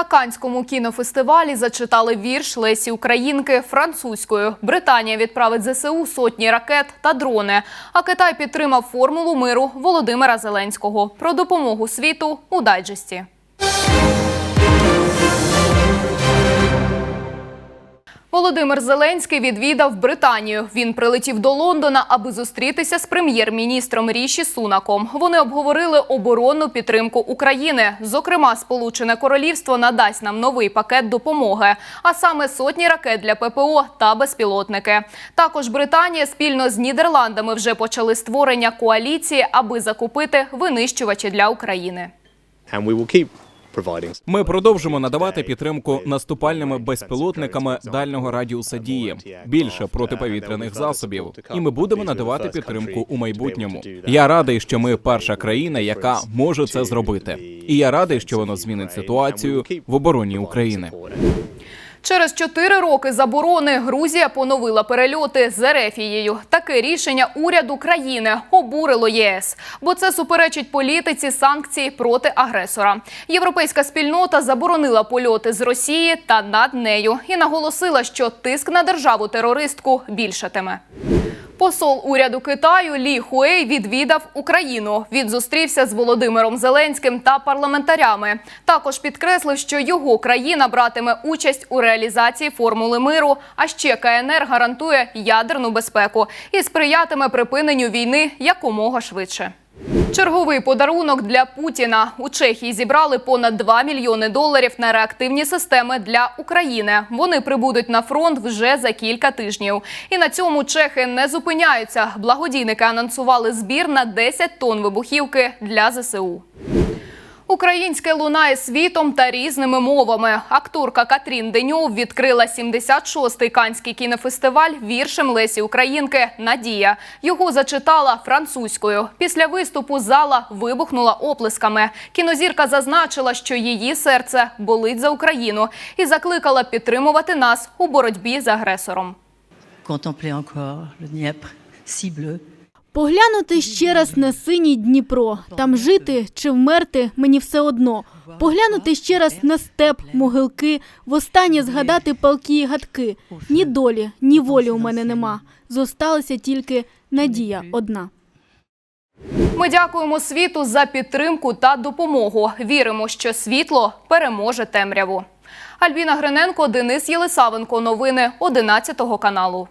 На Канському кінофестивалі зачитали вірш Лесі Українки французькою. Британія відправить ЗСУ сотні ракет та дрони. А Китай підтримав формулу миру Володимира Зеленського про допомогу світу у дайджесті. Володимир Зеленський відвідав Британію. Він прилетів до Лондона, аби зустрітися з прем'єр-міністром Ріші Сунаком. Вони обговорили оборонну підтримку України. Зокрема, Сполучене Королівство надасть нам новий пакет допомоги, а саме сотні ракет для ППО та безпілотники. Також Британія спільно з Нідерландами вже почали створення коаліції, аби закупити винищувачі для України. and we will keep. Ми продовжимо надавати підтримку наступальними безпілотниками дальнього радіуса дії, більше протиповітряних засобів, і ми будемо надавати підтримку у майбутньому. Я радий, що ми перша країна, яка може це зробити, і я радий, що воно змінить ситуацію в обороні України. Через чотири роки заборони Грузія поновила перельоти з Ерефією. Таке рішення уряду країни обурило ЄС, бо це суперечить політиці санкцій проти агресора. Європейська спільнота заборонила польоти з Росії та над нею і наголосила, що тиск на державу терористку більшатиме. Посол уряду Китаю Лі Хуей відвідав Україну. Він зустрівся з Володимиром Зеленським та парламентарями. Також підкреслив, що його країна братиме участь у реалізації формули миру. А ще КНР гарантує ядерну безпеку і сприятиме припиненню війни якомога швидше. Черговий подарунок для Путіна у Чехії зібрали понад 2 мільйони доларів на реактивні системи для України. Вони прибудуть на фронт вже за кілька тижнів. І на цьому чехи не зупиняються. Благодійники анонсували збір на 10 тонн вибухівки для ЗСУ. Українське лунає світом та різними мовами. Акторка Катрін Деньов відкрила 76-й канський кінофестиваль віршем Лесі Українки Надія. Його зачитала французькою. Після виступу зала вибухнула оплесками. Кінозірка зазначила, що її серце болить за Україну і закликала підтримувати нас у боротьбі з агресором. contempler encore le Dniepr, si bleu. Поглянути ще раз на синій Дніпро, там жити чи вмерти мені все одно. Поглянути ще раз на степ, могилки, востаннє згадати палки і гадки. Ні долі, ні волі у мене нема. Зосталася тільки надія одна. Ми дякуємо світу за підтримку та допомогу. Віримо, що світло переможе темряву. Альбіна Гриненко, Денис Єлисавенко. Новини 11 каналу.